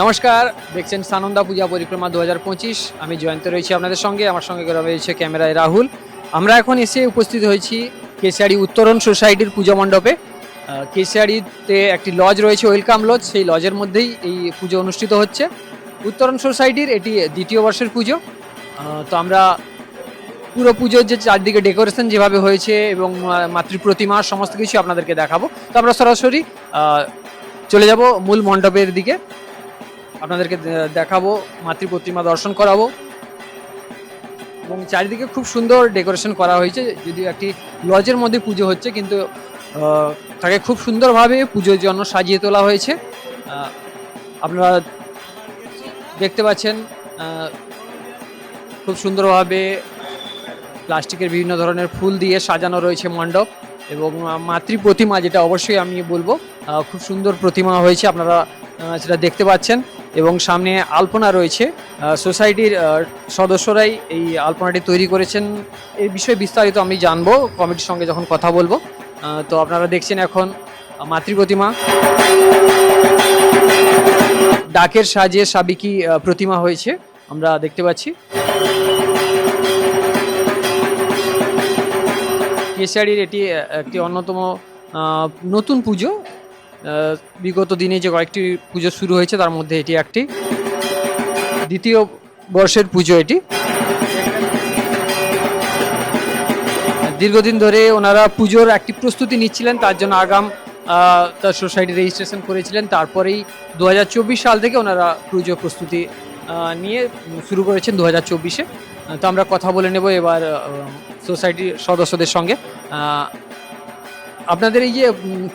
নমস্কার দেখছেন সানন্দা পূজা পরিক্রমা দু হাজার পঁচিশ। আমি জয়ন্ত রয়েছি আপনাদের সঙ্গে আমার সঙ্গে রয়েছে ক্যামেরায় রাহুল। আমরা এখন এসে উপস্থিত হয়েছি কেশিয়াড়ি উত্তরণ সোসাইটির পুজো মণ্ডপে। আহ, কেশিয়াড়িতে একটি লজ রয়েছে ওয়েলকাম লজ। সেই লজের মধ্যেই এই পুজো অনুষ্ঠিত হচ্ছে। উত্তরণ সোসাইটির এটি দ্বিতীয় বর্ষের পুজো। তো আমরা পুরো পুজোর যে চারদিকে ডেকোরেশন যেভাবে হয়েছে এবং মাতৃ প্রতিমা সমস্ত কিছু আপনাদেরকে দেখাবো। তো আমরা সরাসরি চলে যাব মূল মণ্ডপের দিকে। আপনাদেরকে দেখাবো, মাতৃ প্রতিমা দর্শন করাবো। এবং চারিদিকে খুব সুন্দর ডেকোরেশন করা হয়েছে, যদিও একটি লজের মধ্যে পুজো হচ্ছে, কিন্তু তাকে খুব সুন্দরভাবে পুজোর জন্য সাজিয়ে তোলা হয়েছে। আপনারা দেখতে পাচ্ছেন খুব সুন্দরভাবে প্লাস্টিকের বিভিন্ন ধরনের ফুল দিয়ে সাজানো রয়েছে মণ্ডপ, এবং মাতৃ প্রতিমা, যেটা অবশ্যই আমি বলব খুব সুন্দর প্রতিমা হয়েছে, আপনারা সেটা দেখতে পাচ্ছেন। এবং সামনে আলপনা রয়েছে। সোসাইটির সদস্যরাই এই আলপনাটি তৈরি করেছেন। এই বিষয়ে বিস্তারিত আমি জানব কমিটির সঙ্গে যখন কথা বলব। তো আপনারা দেখছেন এখন আহ, মাতৃ প্রতিমা। ডাকের সাজে সাবিকি প্রতিমা হয়েছে আমরা দেখতে পাচ্ছি। কেশিয়াড়ির এটি একটি অন্যতম নতুন পুজো। বিগত দিনে যে কয়েকটি পুজো শুরু হয়েছে, তার মধ্যে এটি একটি। দ্বিতীয় বর্ষের পুজো এটি। দীর্ঘদিন ধরে ওনারা পুজোর একটি প্রস্তুতি নিচ্ছিলেন, তার জন্য আগাম তার সোসাইটি রেজিস্ট্রেশন করেছিলেন। তারপরেই দু হাজার চব্বিশ সাল থেকে ওনারা পুজো প্রস্তুতি নিয়ে শুরু করেছেন দু হাজার চব্বিশে তো আমরা কথা বলে নেব এবার সোসাইটির সদস্যদের সঙ্গে। আপনাদের এই যে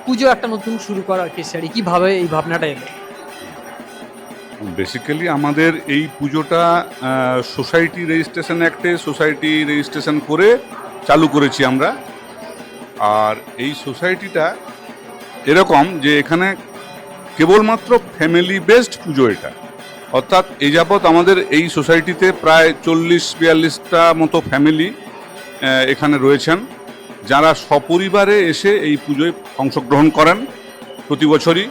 পুজো একটা নতুন শুরু করার কেসারি কীভাবে এই ভাবনাটা এলো? বেসিক্যালি আমাদের এই পুজোটা সোসাইটি রেজিস্ট্রেশন অ্যাক্টে সোসাইটি রেজিস্ট্রেশন করে চালু করেছি আমরা। আর এই সোসাইটিটা এরকম যে এখানে কেবলমাত্র ফ্যামিলি বেসড পুজো এটা। অর্থাৎ এই যাবৎ আমাদের এই সোসাইটিতে প্রায় চল্লিশ বিয়াল্লিশটা মতো ফ্যামিলি এখানে রয়েছেন। যারা সপরিবারে এসে এই পুজোয় অংশগ্রহণ করেন প্রতি বছরই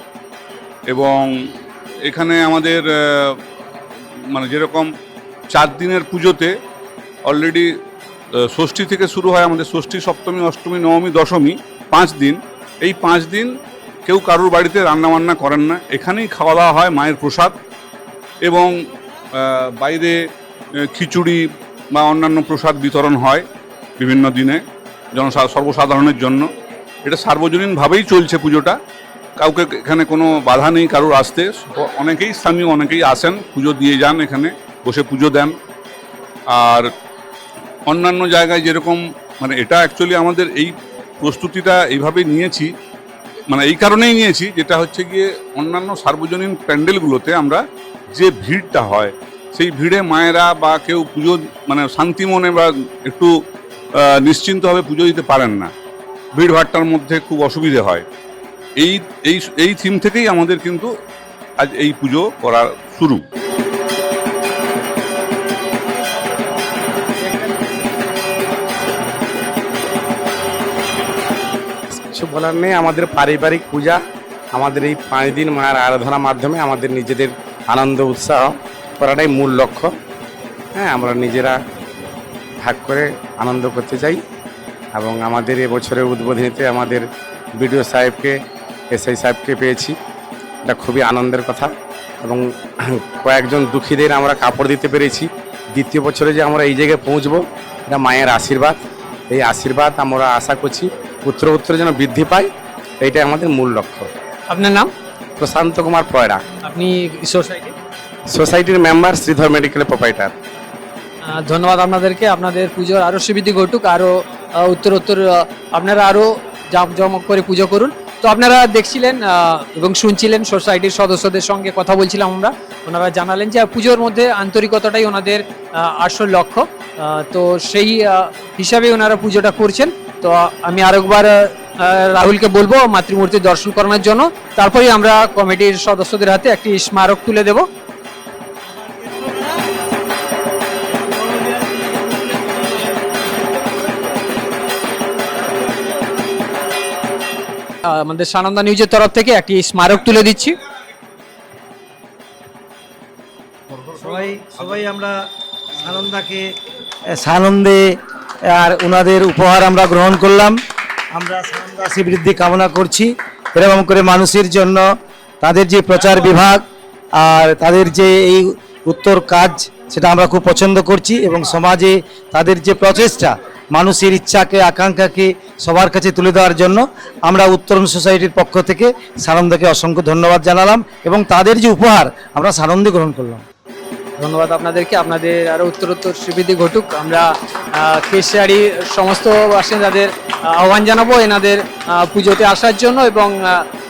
এবং এখানে আমাদের মানে যেরকম চার দিনের পুজোতে অলরেডি ষষ্ঠী থেকে শুরু হয় আমাদের ষষ্ঠী, সপ্তমী, অষ্টমী, নবমী, দশমী, পাঁচ দিন। এই পাঁচ দিন কেউ কারুর বাড়িতে রান্নাবান্না করেন না। এখানেই খাওয়া দাওয়া হয় মায়ের প্রসাদ এবং বাইরে খিচুড়ি বা অন্যান্য প্রসাদ বিতরণ হয় বিভিন্ন দিনে। জনসা সর্বসাধারণের জন্য। এটা সার্বজনীনভাবেই চলছে পুজোটা। কাউকে এখানে কোনো বাধা নেই কারোর আসতে। অনেকেই স্থানীয়, অনেকেই আসেন, পুজো দিয়ে যান এখানে, বসে পুজো দেন। আর অন্যান্য জায়গায় যেরকম মানে এটা অ্যাকচুয়ালি আমাদের এই প্রস্তুতিটা এইভাবেই নিয়েছি। মানে এই কারণেই নিয়েছি, যেটা হচ্ছে গিয়ে অন্যান্য সার্বজনীন প্যান্ডেলগুলোতে আমরা যে ভিড়টা হয়, সেই ভিড়ে মায়েরা বা কেউ পুজো মানে শান্তি মনে বা একটু নিশ্চিন্তভাবে পুজো দিতে পারেন না। ভিড়ভাট্টার মধ্যে খুব অসুবিধে হয়। এই এই এই থিম থেকেই আমাদের কিন্তু আজ এই পুজো করা শুরু। কিছু বলার নেই আমাদের পারিবারিক পূজা, আমাদের এই পাঁচ দিন মায়ের আরাধনার মাধ্যমে আমাদের নিজেদের আনন্দ উৎসাহ করাটাই মূল লক্ষ্য। হ্যাঁ আমরা নিজেরা ভাগ করে আনন্দ করতে চাই এবং আমাদের এবছরের উদ্বোধনীতে আমাদের বিডিও সাহেবকে এসআই সাহেবকে পেয়েছি। এটা খুবই আনন্দের কথা এবং কয়েকজন দুঃখীদের আমরা কাপড় দিতে পেরেছি। দ্বিতীয় বছরে যে আমরা এই জায়গায় পৌঁছবো এটা মায়ের আশীর্বাদ। এই আশীর্বাদ আমরা আশা করছি উত্তর উত্তর যেন বৃদ্ধি পায় এইটাই আমাদের মূল লক্ষ্য। আপনার নাম? প্রশান্ত কুমার পয়রা। আপনি সোসাইটি সোসাইটির মেম্বার শ্রীধর মেডিকেল প্রোপাইটার। ধন্যবাদ আপনাদেরকে। আপনাদের পুজোর আরও সুবিধি ঘটুক আরও আহ, উত্তর উত্তর আপনারা আরও জাঁকজমক করে পুজো করুন। তো আপনারা দেখছিলেন এবং শুনছিলেন সোসাইটির সদস্যদের সঙ্গে কথা বলছিলাম আমরা। ওনারা জানালেন যে পুজোর মধ্যে আন্তরিকতাটাই ওনাদের আসল লক্ষ্য। তো সেই হিসাবে ওনারা পুজোটা করছেন। তো আমি আরেকবার রাহুলকে বলব মাতৃমূর্তির দর্শন করানোর জন্য। তারপরেই আমরা কমিটির সদস্যদের হাতে একটি স্মারক তুলে দেবো। আমাদের সানন্দা নিউজের তরফ থেকে একটি স্মারক তুলে দিচ্ছি। সবাই সবাই আমরা সানন্দাকে সানন্দে আর ওনাদের উপহার আমরা গ্রহণ করলাম। আমরা সানন্দা বৃদ্ধি কামনা করছি। এরকম করে মানুষের জন্য তাদের যে প্রচার বিভাগ আর তাদের যে এই উত্তর কাজ, সেটা আমরা খুব পছন্দ করছি এবং সমাজে তাদের যে প্রচেষ্টা মানুষের ইচ্ছাকে আকাঙ্ক্ষাকে সবার কাছে তুলে দেওয়ার জন্য আমরা উত্তরণ সোসাইটির পক্ষ থেকে সানন্দকে অসংখ্য ধন্যবাদ জানালাম এবং তাদের যে উপহার আমরা সানন্দে গ্রহণ করলাম। ধন্যবাদ আপনাদেরকে। আপনাদের আরও উত্তরোত্তর শ্রীবৃদ্ধি ঘটুক। আমরা কেশিয়ারি সমস্ত বাসিন্দাদের আহ, আহ্বান জানাব এনাদের পুজোতে আসার জন্য এবং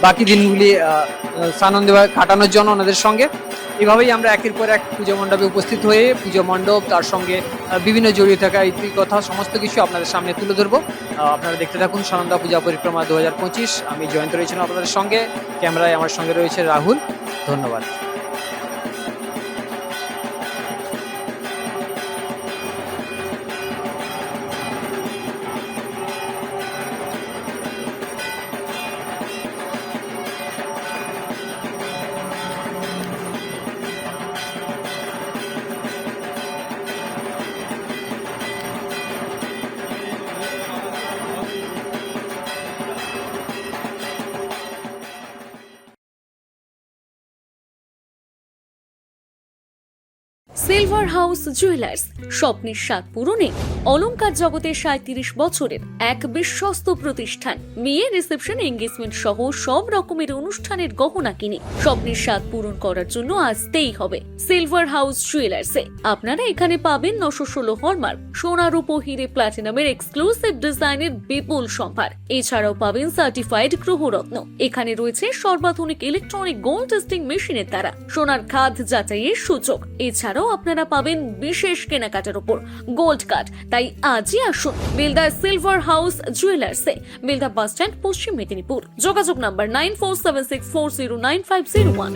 বাকি দিনগুলি সানন্দে কাটানোর জন্য ওনাদের সঙ্গে। এভাবেই আমরা একের পর এক পুজো মণ্ডপে উপস্থিত হয়ে পুজো মণ্ডপ, তার সঙ্গে বিভিন্ন জড়িয়ে থাকা ইতি কথা, সমস্ত কিছু আপনাদের সামনে তুলে ধরবো। আপনারা দেখতে থাকুন সানন্দা পূজা পরিক্রমা দু হাজার পঁচিশ। আমি জয়ন্ত রয়েছিলাম আপনাদের সঙ্গে। ক্যামেরায় আমার সঙ্গে রয়েছে রাহুল। ধন্যবাদ। সিলভার হাউস জুয়েলার্স, স্বপ্নের স্বাদ পূরণে অলংকার জগতের সাঁত্রিশ বছরের এক বিশ্বস্ত প্রতিষ্ঠান। মেয়ে রিসেপশন এঙ্গেজমেন্ট সহ সব রকমের অনুষ্ঠানের গহনা কিনে স্বপ্নের স্বাদ পূরণ করার জন্য আসতেই হবে সিলভার হাউস জুয়েলার্সে আপনারা এখানে পাবেন নশো ষোলো হলমার্ক, সোনার উপর হিরে প্লাটিনামের এক্সক্লুসিভ ডিজাইনের বিপুল সম্ভার। এছাড়াও পাবেন সার্টিফাইড গ্রহরত্ন। এখানে রয়েছে সর্বাধুনিক ইলেকট্রনিক গোল্ড টেস্টিং মেশিনের দ্বারা সোনার খাদ যাচাইয়ের সুযোগ। এছাড়াও আপনারা পাবেন বিশেষ কেনাকাটার উপর। গোল্ড কার্ড তাই আজই আসুন বিলদা সিলভার হাউস জুয়েলার্সে বিলদা বাস স্ট্যান্ড পশ্চিম মেদিনীপুর। যোগাযোগ number nine four seven six four zero nine five zero one.